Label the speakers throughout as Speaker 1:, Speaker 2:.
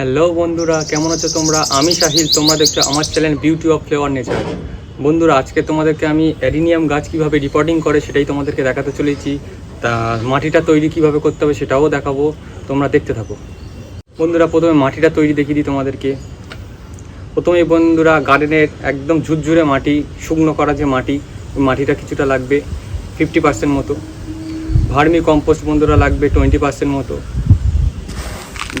Speaker 1: Hello বন্ধুরা, কেমন আছো তোমরা? আমি সাহিল তোমরা দেখছ আমার channel beauty of flower nature বন্ধুরা, আজকে তোমাদেরকে আমি অ্যাডিনিয়াম গাছ কীভাবে রিপোর্টিং করে সেটাই তোমাদেরকে দেখাতে চলেছি। তা মাটিটা তৈরি কীভাবে করতে হবে সেটাও দেখাবো, তোমরা দেখতে থাকো। বন্ধুরা, প্রথমে মাটিটা তৈরি দেখিয়ে দিই তোমাদেরকে। প্রথমে বন্ধুরা গার্ডেনের একদম ঝুরঝুরে মাটি, শুকনো করা যে মাটি মাটিটা কিছুটা লাগবে ফিফটি পার্সেন্ট মতো। ভার্মি কম্পোস্ট বন্ধুরা লাগবে টোয়েন্টি পার্সেন্ট মতো।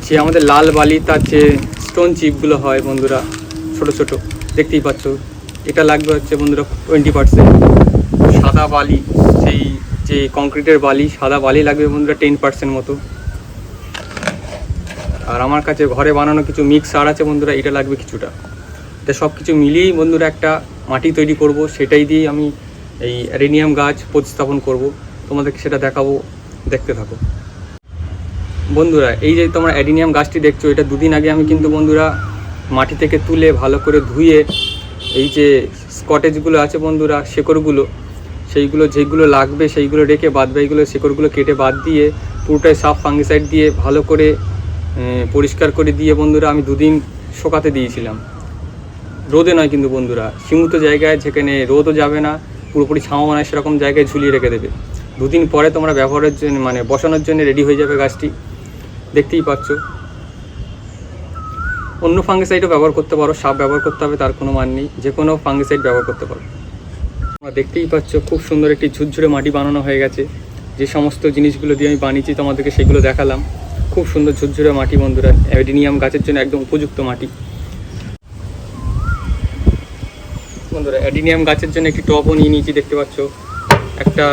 Speaker 1: যে আমাদের লাল বালি, তার যে স্টোন চিপগুলো হয় বন্ধুরা, ছোট ছোট, দেখতেই পাচ্ছ। এটা লাগবে হচ্ছে বন্ধুরা টোয়েন্টি পার্সেন্ট সাদা বালি, সেই যে কংক্রিটের বালি, সাদা বালি লাগবে বন্ধুরা টেন পার্সেন্ট মতো। আর আমার কাছে ঘরে বানানো কিছু মিক্স সার আছে বন্ধুরা, এটা লাগবে কিছুটা। এটা সব কিছু মিলিয়েই বন্ধুরা একটা মাটি তৈরি করব, সেটাই দিয়ে আমি এই অ্যারেনিয়াম গাছ প্রতিস্থাপন করব। তোমাদেরকে সেটা দেখাবো, দেখতে থাকো। বন্ধুরা, এই যে তোমরা অ্যাডিনিয়াম গাছটি দেখছ, এটা দুদিন আগে আমি কিন্তু বন্ধুরা মাটি থেকে তুলে ভালো করে ধুয়ে এই যে স্কটেজগুলো আছে বন্ধুরা, শেকড়গুলো, সেইগুলো যেগুলো লাগবে সেইগুলো রেখে বাদ বাকিগুলো শেকড়গুলো কেটে বাদ দিয়ে পুরোটাই সাফ ফাঙ্গিসাইড দিয়ে ভালো করে পরিষ্কার করে দিয়ে বন্ধুরা আমি দুদিন শোকাতে দিয়েছিলাম। রোদে নয় কিন্তু বন্ধুরা, সীমিত জায়গায় যেখানে রোদও যাবে না, পুরোপুরি ছাওয়া নয় সেরকম জায়গায় ঝুলিয়ে রেখে দেবে। দুদিন পরে তোমরা ব্যবহারের জন্য মানে বসানোর জন্য রেডি হয়ে যাবে গাছটি। দেখতেই পাচ্ছ। অন্য ফাঙ্গিসাইডও ব্যবহার করতে পারো, সাপ ব্যবহার করতে হবে, তার কোনো মান নেই যে কোনো ফাঙ্গিসাইড ব্যবহার করতে পারো। তোমরা দেখতেই পাচ্ছ, খুব সুন্দর একটি ঝুরঝুরে মাটি বানানো হয়ে গেছে। যে সমস্ত জিনিসগুলো দিয়ে আমি বানিয়েছি, তোমাদেরকে সেগুলো দেখালাম। খুব সুন্দর ঝুরঝুরে মাটি, বন্ধুরা। অ্যাডিনিয়াম গাছের জন্য একদম উপযুক্ত মাটি। বন্ধুরা, অ্যাডিনিয়াম গাছের জন্য একটি টবও নিয়ে নিয়েছি, দেখতে পাচ্ছ। একটা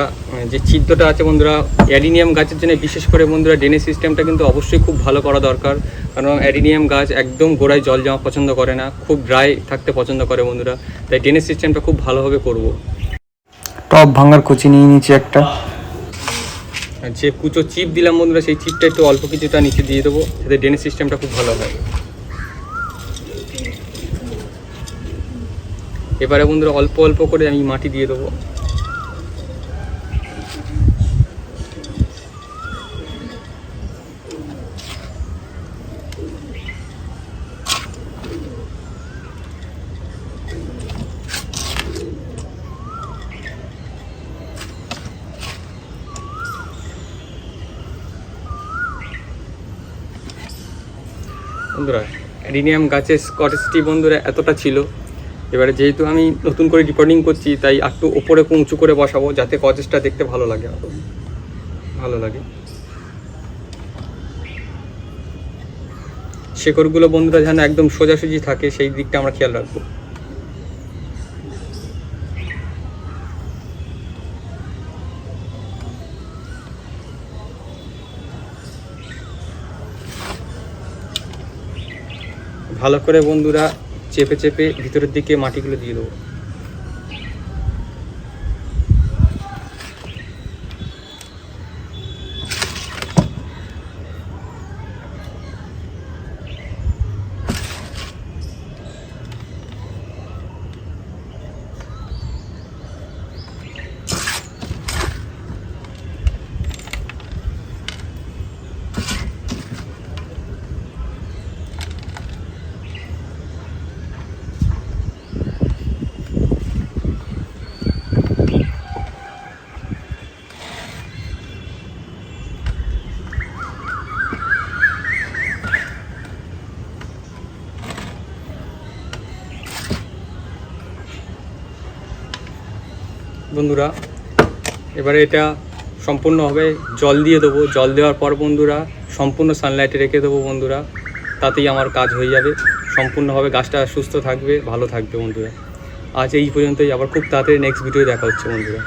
Speaker 1: যে ছিদ্রটা আছে বন্ধুরা অ্যাডিনিয়াম গাছের জন্য বিশেষ করে বন্ধুরা ড্রেনেজ সিস্টেমটা কিন্তু অবশ্যই খুব ভালো করা দরকার। কারণ অ্যাডিনিয়াম গাছ একদম গোড়ায় জল জমা পছন্দ করে না খুব ড্রাই থাকতে পছন্দ করে বন্ধুরা। তাই ড্রেনেজ সিস্টেমটা খুব ভালোভাবে করব।
Speaker 2: টপ ভাঙার কুচি নিয়ে নিচে একটা।
Speaker 1: যে কুচো চিপ দিলাম বন্ধুরা সেই চিপটা একটু অল্প কিছুটা নিচে দিয়ে দেবো যাতে ড্রেনেজ সিস্টেমটা খুব ভালো হয়। এবারে বন্ধুরা অল্প অল্প করে আমি মাটি দিয়ে দেবো। বন্ধুরা, অ্যাডিনিয়াম গাছের স্কটেজটি বন্ধুরা এতটা ছিল। এবারে যেহেতু আমি নতুন করে রিপোর্টিং করছি, তাই একটু ওপরে উঁচু করে বসাবো, যাতে কটেজটা দেখতে ভালো লাগে। ভালো লাগে। শেকড়গুলো বন্ধুরা যেন একদম সোজাসুজি থাকে, সেই দিকটা আমরা খেয়াল রাখব। ভালো করে বন্ধুরা চেপে চেপে ভিতরের দিকে মাটিগুলো দিয়ে দেবো। বন্ধুরা, এবারে এটা সম্পূর্ণভাবে জল দিয়ে দেবো। জল দেওয়ার পর বন্ধুরা, সম্পূর্ণ সানলাইটে রেখে দেবো বন্ধুরা। তাতেই আমার কাজ হয়ে যাবে। সম্পূর্ণভাবে গাছটা সুস্থ থাকবে, ভালো থাকবে বন্ধুরা। আজ এই পর্যন্তই। আবার খুব তাড়াতাড়ি নেক্সট ভিডিও দেখা হচ্ছে বন্ধুরা।